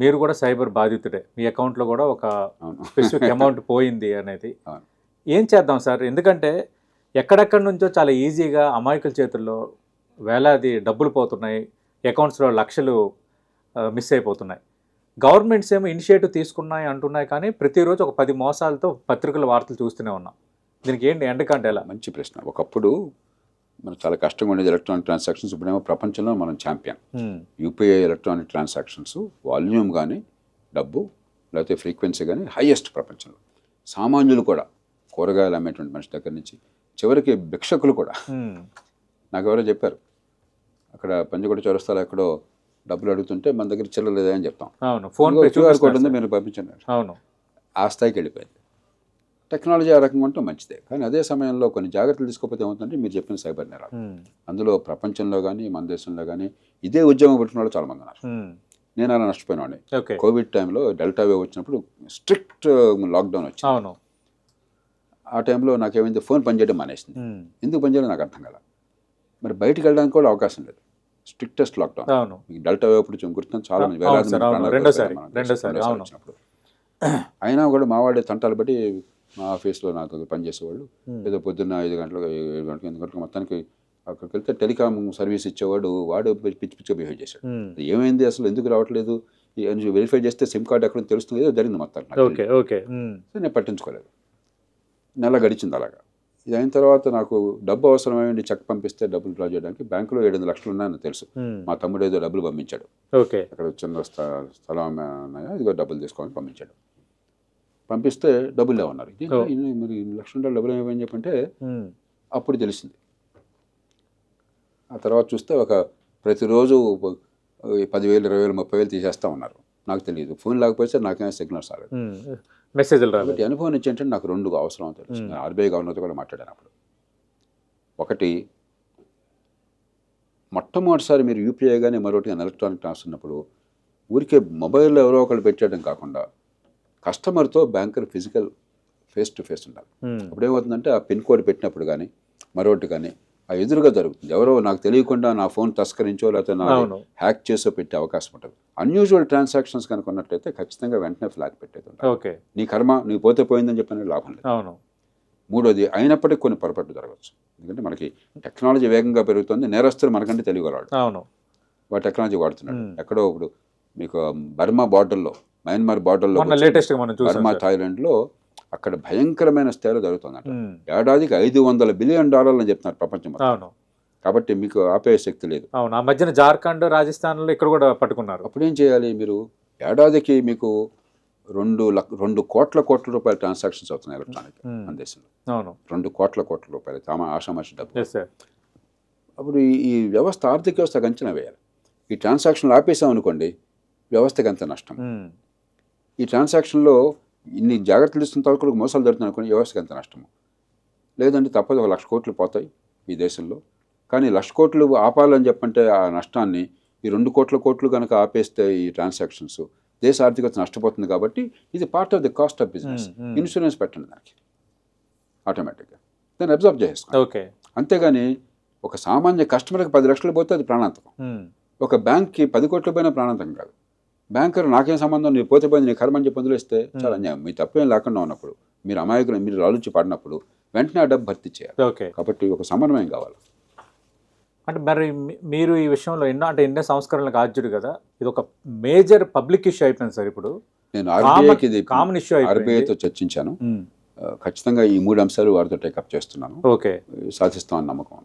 మీరు కూడా సైబర్ బాధితుడే. మీ అకౌంట్లో కూడా ఒక స్పెసిఫిక్ అమౌంట్ పోయింది అనేది. ఏం చేద్దాం సార్? ఎందుకంటే ఎక్కడెక్కడి నుంచో చాలా ఈజీగా అమాయకుల చేతుల్లో వేలాది డబ్బులు పోతున్నాయి. అకౌంట్స్లో లక్షలు మిస్ అయిపోతున్నాయి. గవర్నమెంట్స్ ఏమో ఇనిషియేటివ్ తీసుకున్నాయి అంటున్నాయి కానీ ప్రతిరోజు ఒక పది మోసాలతో పత్రికల వార్తలు చూస్తూనే ఉన్నాం. దీనికి ఏంటి ఎండకంటే ఎలా మంచి ప్రశ్న. ఒకప్పుడు మనకు చాలా కష్టంగా ఉండేది ఎలక్ట్రానిక్ ట్రాన్సాక్షన్స్. ఇప్పుడేమో ప్రపంచంలో మనం champion. UPI electronic transactions volume కానీ డబ్బు లేకపోతే ఫ్రీక్వెన్సీ కానీ హైయెస్ట్ ప్రపంచంలో. సామాన్యులు కూడా కూరగాయలు అమ్మేటువంటి మనిషి దగ్గర నుంచి చివరికి భిక్షకులు కూడా. నాకు ఎవరో చెప్పారు. అక్కడ పంజగుట్ట చౌరస్తాలో ఎక్కడో డబ్బులు అడుగుతుంటే మన దగ్గర చిల్లర లేదా అని చెప్తాం. అవును ఫోన్ క్యూఆర్ కోడ్ ఉంది. మీరు పంపించండి అవును. ఆ స్థాయికి వెళ్ళిపోయింది. టెక్నాలజీ ఆ రకంగా ఉంటే మంచిదే. కానీ అదే సమయంలో కొన్ని జాగ్రత్తలు తీసుకోకపోతే ఏమవుతుందంటే మీరు చెప్పిన సైబర్ నేరాలు. అందులో ప్రపంచంలో కానీ మన దేశంలో కానీ ఇదే ఉద్యోగం పెట్టిన వాళ్ళు చాలామంది ఉన్నారు. నేను అలా నష్టపోయినాడిని ఓకే. కోవిడ్ టైంలో డెల్టా వేవ్ వచ్చినప్పుడు స్ట్రిక్ట్ లాక్డౌన్ వచ్చింది. అవును. ఆ టైంలో నాకేమైంది? ఫోన్ పనిచేయడం మానేసింది. ఎందుకు పనిచేయడం నాకు అర్థం కదా మరి బయటికి వెళ్ళడానికి కూడా అవకాశం లేదు. Strictest lockdown. డెల్టా వేవ్ అప్పుడు కొంచెం గుర్తుంది? చాలా మంది వేలాది. అయినా కూడా మా వాడే తంటాలు బట్టి మా ఆఫీస్లో నాకు పనిచేసేవాళ్ళు ఏదో పొద్దున్న ఐదు గంటలకు ఏడు గంటలకు ఎనిమిది గంటలకు మొత్తానికి అక్కడికి వెళ్తే టెలికాం సర్వీస్ ఇచ్చేవాడు వాడు పిచ్చి పిచ్చిగా బిహేవ్ చేశాడు. ఏమైంది అసలు? ఎందుకు రావట్లేదు? వెరిఫై చేస్తే సిమ్ కార్డ్ ఎక్కడ తెలుస్తుంది. ఏదో జరిగింది మొత్తం నాకు ఓకే ఓకే. ఉమ్, సో నేను పట్టించుకోలేదు. నెల గడిచింది అలాగా. ఇది అయిన తర్వాత నాకు డబ్బు అవసరమైంది చెక్ పంపిస్తే డబ్బులు డ్రా చేయడానికి బ్యాంకులో ఏడు వందల లక్షలు ఉన్నాయని తెలుసు. మా తమ్ముడు ఏదో డబ్బులు పంపించాడు. ఓకే. అక్కడ చిన్న స్థ- స్థలం ఇదిగో డబ్బులు తీసుకోమని పంపించాడు. పంపిస్తే డబ్బులు లేవన్నారు. మరి లక్షల రూపాయలు డబ్బులు ఏమని చెప్పంటే అప్పుడు తెలిసింది. ఆ తర్వాత చూస్తే ఒక ప్రతిరోజు పదివేలు ఇరవై వేలు ముప్పై వేలు తీసేస్తా ఉన్నారు. నాకు తెలియదు. ఫోన్ లేకపోతే నాకేమో సిగ్నల్స్ రాలేదు. ఉమ్, మెసేజ్లు రాలేదు. కాబట్టి అనుభవం నుంచి ఏంటంటే నాకు రెండు అవసరం తెలుసు. నేను ఆర్బీఐ గవర్నర్తో కూడా మాట్లాడాను అప్పుడు. ఒకటి మొట్టమొదటిసారి మీరు యూపీఐ కానీ మరొకటి ఎలక్ట్రానిక్ ట్రాన్స్ఫర్ ఉన్నప్పుడు ఊరికే మొబైల్లో ఎవరో ఒకళ్ళు పెట్టేయడం కాకుండా కస్టమర్తో banker physical face to face ఉండాలి. ఉమ్, అప్పుడు ఏమవుతుందంటే ఆ పిన్ కోడ్ పెట్టినప్పుడు కానీ మరొకటి కానీ ఆ ఎదురుగా జరుగుతుంది. ఎవరో నాకు తెలియకుండా నా ఫోన్ తస్కరించో లేకపోతే నా హ్యాక్ చేసో పెట్టే అవకాశం ఉంటుంది. అన్యూజువల్ ట్రాన్సాక్షన్స్ కనుక ఉన్నట్లయితే ఖచ్చితంగా వెంటనే ఫ్లాగ్ పెట్టేది. ఓకే. నీ కర్మ నీకు పోతే పోయిందని చెప్పిన లాభం లేదు. అవును. మూడోది అయినప్పటికీ కొన్ని పొరపాట్లు జరగవచ్చు. ఎందుకంటే మనకి టెక్నాలజీ వేగంగా పెరుగుతుంది నేరస్తులు మనకంటే తెలియగలవాడు అవును. వాడు టెక్నాలజీ వాడుతున్నాడు. ఎక్కడో ఇప్పుడు మీకు బర్మా బార్డర్లో మయన్మార్ బార్డర్లో లేటెస్ట్ బర్మా. థాయిలాండ్లో అక్కడ భయంకరమైన స్థాయిలో జరుగుతుందంట. ఉమ్, ఏడాదికి ఐదు వందల బిలియన్ డాలర్లు అని చెప్తున్నారు ప్రపంచం కాబట్టి మీకు ఆపే శక్తి లేదు. అవును. ఆ మధ్యన జార్ఖండ్ రాజస్థాన్లో ఇక్కడ కూడా పట్టుకున్నారు. అప్పుడేం చేయాలి మీరు? ఏడాదికి మీకు రెండు రెండు కోట్ల కోట్ల రూపాయల ట్రాన్సాక్షన్స్ అవుతున్నాయి ఎలక్ట్రానిక్ Hmm. మన దేశంలో. అవును. రెండు కోట్ల కోట్ల రూపాయలు. తామ ఆషామాషి డబ్బు. అప్పుడు ఈ వ్యవస్థ ఆర్థిక వ్యవస్థకు అంచనా వేయాలి. ఈ ట్రాన్సాక్షన్లు ఆపేసాం అనుకోండి వ్యవస్థకి అంత నష్టం? ఉమ్, ఈ ట్రాన్సాక్షన్లో ఇన్ని జాగ్రత్తలు తీసుకున్న వరకు మోసాలు జరుగుతున్నాయి అనుకోండి వ్యవస్థకి ఎంత నష్టము? లేదంటే తప్పదు ఒక లక్ష కోట్లు పోతాయి ఈ దేశంలో. కానీ లక్ష కోట్లు ఆపాలని చెప్పంటే ఆ నష్టాన్ని ఈ రెండు కోట్ల కోట్లు కనుక ఆపేస్తే ఈ ట్రాన్సాక్షన్స్ దేశ ఆర్థికత నష్టపోతుంది కాబట్టి ఇది part of the cost of business. Insurance పెట్టండి దానికి. ఆటోమేటిక్గా దాన్ని అబ్జర్వ్ చేసేసుకోండి. ఓకే అంతేగాని ఒక సామాన్య కస్టమర్కి పది లక్షలు పోతే అది ప్రాణాంతకం. ఉమ్, ఒక బ్యాంక్కి పది కోట్ల పైన ప్రాణాంతకం కాదు. బ్యాంకర్ నాకేం సంబంధం? నీ పోతే పోయింది నీ కర్మని చెప్పి వదిలేస్తే చాలా అన్యాయం. మీ తప్పేం లేకుండా ఉన్నప్పుడు మీరు అమాయకులు మీరు ఆలోచి పడినప్పుడు వెంటనే ఆ డబ్బు భర్తీ చేయాలి. ఓకే. కాబట్టి ఒక సమన్వయం కావాలి. అంటే మరి మీరు ఈ విషయంలో ఎన్నో అంటే ఎన్నో సంస్కరణలకు ఆద్యుడు కదా. ఇది ఒక మేజర్ పబ్లిక్ ఇష్యూ అయిపోయింది సార్ ఇప్పుడు. నేను ఆర్బీఐకి ఇది కామన్ ఇష్యూ ఆర్బీఐతో చర్చించాను. ఖచ్చితంగా ఈ మూడు అంశాలు వారితో టేకప్ చేస్తున్నాను. ఓకే. సాధిస్తామని నమ్మకం